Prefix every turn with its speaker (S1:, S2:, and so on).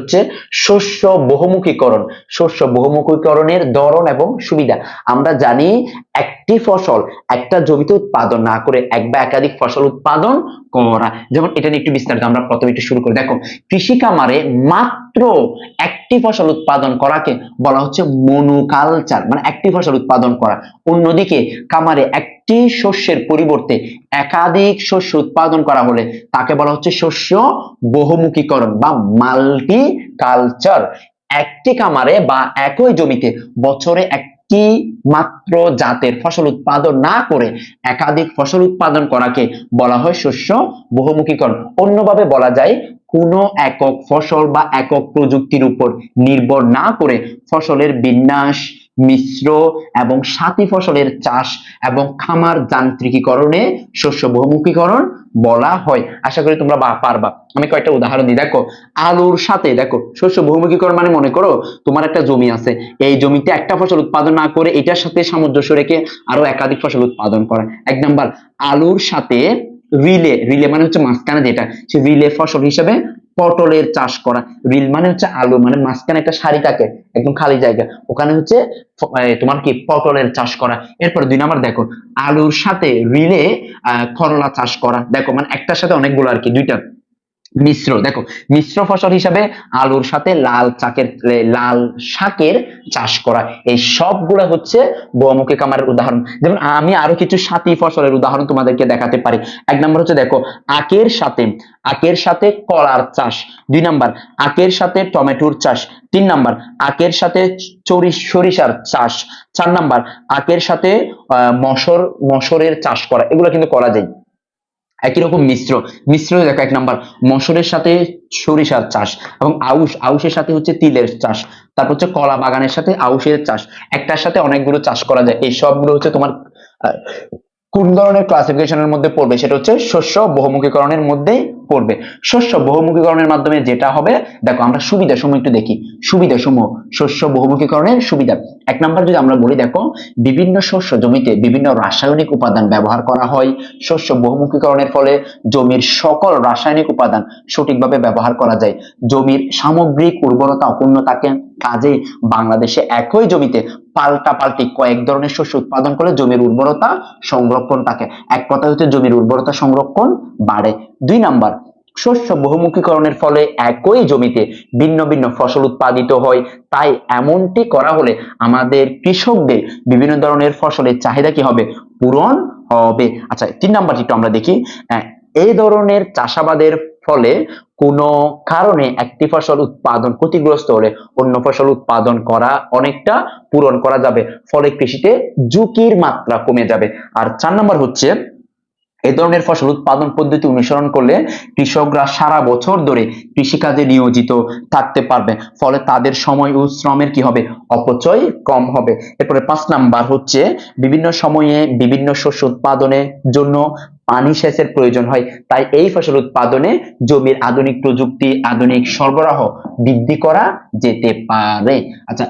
S1: হচ্ছে শস্য বহুমুখীকরণ। শস্য বহুমুখীকরণের ধরন এবং সুবিধা। আমরা জানি একটি ফসল একটা জমিতে উৎপাদন না করে এক বা একাধিক ফসল উৎপাদন করা যেমন এটা নিয়ে একটু বিস্তারিত আমরা প্রথমে একটু শুরু করি। দেখো, কৃষি কামারে মাত্র একটি ফসল উৎপাদন করাকে বলা হচ্ছে মনোকালচার মানে একটি ফসল উৎপাদন করা। অন্যদিকে কামারে একটি শস্যের পরিবর্তে একাধিক শস্য উৎপাদন করা হলে তাকে বলা হচ্ছে শস্য বহুমুখীকরণ বা মাল্টি কালচার একটি কামারে বা একই জমিতে বছরে একটি মাত্র জাতের ফসল উৎপাদন না করে একাধিক ফসল উৎপাদন করাকে বলা হয় শস্য বহুমুখীকরণ। অন্যভাবে বলা যায় কোনো একক ফসল বা একক প্রযুক্তির উপর নির্ভর না করে ফসলের বিন্যাস, মিশ্র এবং সাথী ফসলের চাষ এবং খামার যান্ত্রিকীকরণে শস্য বহুমুখীকরণ বলা হয়। আশা করি তোমরা বা- পারবা। আমি কয়েকটা উদাহরণ দিই। দেখো, আলুর সাথে, দেখো, শস্য বহুমুখীকরণ মানে মনে করো তোমার একটা জমি আছে। এই জমিতে একটা ফসল উৎপাদন না করে এটার সাথে সামঞ্জস্য রেখে আরও একাধিক ফসল উৎপাদন করা। এক নাম্বার, আলুর সাথে রিলে রিলে মানে হচ্ছে মাঝখানে যেটা, সে রিলে ফসল হিসেবে পটলের চাষ করা। রিল মানে হচ্ছে আলু মানে মাঝখানে একটা সারি থাকে, একদম খালি জায়গা। ওখানে হচ্ছে তোমার কি পটলের চাষ করা। এরপর দুই নাম্বার দেখো, আলুর সাথে রিলে করলা চাষ করা। দেখো মানে একটার সাথে অনেকগুলো আর কি, দুইটা। মিশ্র, দেখো, মিশ্র ফসল হিসাবে আলুর সাথে লাল চাকের লাল শাকের চাষ করা। এই সবগুলো হচ্ছে বহুমুখী কামারের উদাহরণ। যেমন আমি আরও কিছু সাথী ফসলের উদাহরণ তোমাদেরকে দেখাতে পারি। এক নম্বর হচ্ছে, দেখো, আখের সাথে আখের সাথে কলার চাষ। দুই নাম্বার, আখের সাথে টমেটোর চাষ। তিন নাম্বার, আখের সাথে চরি, সরিষার চাষ। চার নাম্বার, আখের সাথে মসর, মসরের চাষ করা। এগুলো কিন্তু করা যায়। একই রকম মিশ্র মিশ্র দেখো এক নাম্বার, মসরের সাথে সরিষার চাষ এবং আউশ, আউশের সাথে হচ্ছে তিলের চাষ, তারপর হচ্ছে কলা বাগানের সাথে আউশের চাষ, একটার সাথে অনেকগুলো চাষ করা যায়, এই সবগুলো হচ্ছে তোমার কোন ধরনের ক্লাসিফিকেশনের মধ্যে পড়বে? সেটা হচ্ছে শস্য বহুমুখীকরণের মধ্যেই পড়বে। শস্য বহুমুখীকরণের মাধ্যমে যেটা হবে, দেখো আমরা সুবিধা সমূহ একটু দেখি। সুবিধা সমূহ, শস্য বহুমুখীকরণের সুবিধা। এক নাম্বার যদি আমরা বলি, দেখো, বিভিন্ন শস্য জমিতে বিভিন্ন রাসায়নিক উপাদান ব্যবহার করা হয়। শস্য বহুমুখীকরণের ফলে জমির সকল রাসায়নিক উপাদান সঠিকভাবে ব্যবহার করা যায়। জমির সামগ্রিক উর্বরতা, অপূর্ণতাকে কাজে বাংলাদেশে একই জমিতে পাল্টা পাল্টি কয়েক ধরনের শস্য উৎপাদন করলে জমির উর্বরতা সংরক্ষণ থাকে। এক কথা হচ্ছে জমির উর্বরতা সংরক্ষণ বাড়ে। দুই নাম্বার, শস্য বহুমুখীকরণের ফলে একই জমিতে ভিন্ন ভিন্ন ফসল উৎপাদিত হয়। তাই এমনটি করা হলে আমাদের কৃষকদের বিভিন্ন ধরনের ফসলের চাহিদা কি হবে? পূরণ হবে। আচ্ছা তিন নাম্বারটি একটু আমরা দেখি। এই ধরনের চাষাবাদের ফলে কোনো কারণে একটি ফসল উৎপাদন ক্ষতিগ্রস্ত হলে অন্য ফসল উৎপাদন করা অনেকটা পূরণ করা যাবে। ফলে কৃষিতে ঝুঁকির মাত্রা কমে যাবে। আর চার নাম্বার হচ্ছে, এ ধরনের ফসল উৎপাদন পদ্ধতি অনুসরণ করলে কৃষকরা সারা বছর ধরে কৃষিকাজে নিয়োজিত থাকতে পারবে। ফলে তাদের সময় ও শ্রমের কি হবে? অপচয় কম হবে। এরপরে পাঁচ নাম্বার হচ্ছে, বিভিন্ন সময়ে বিভিন্ন শস্য উৎপাদনের জন্য পানি সেচের প্রয়োজন হয়। তাই এই ফসল উৎপাদনে জমির আধুনিক প্রযুক্তি, আধুনিক সরবরাহ বৃদ্ধি করা যেতে পারে। আচ্ছা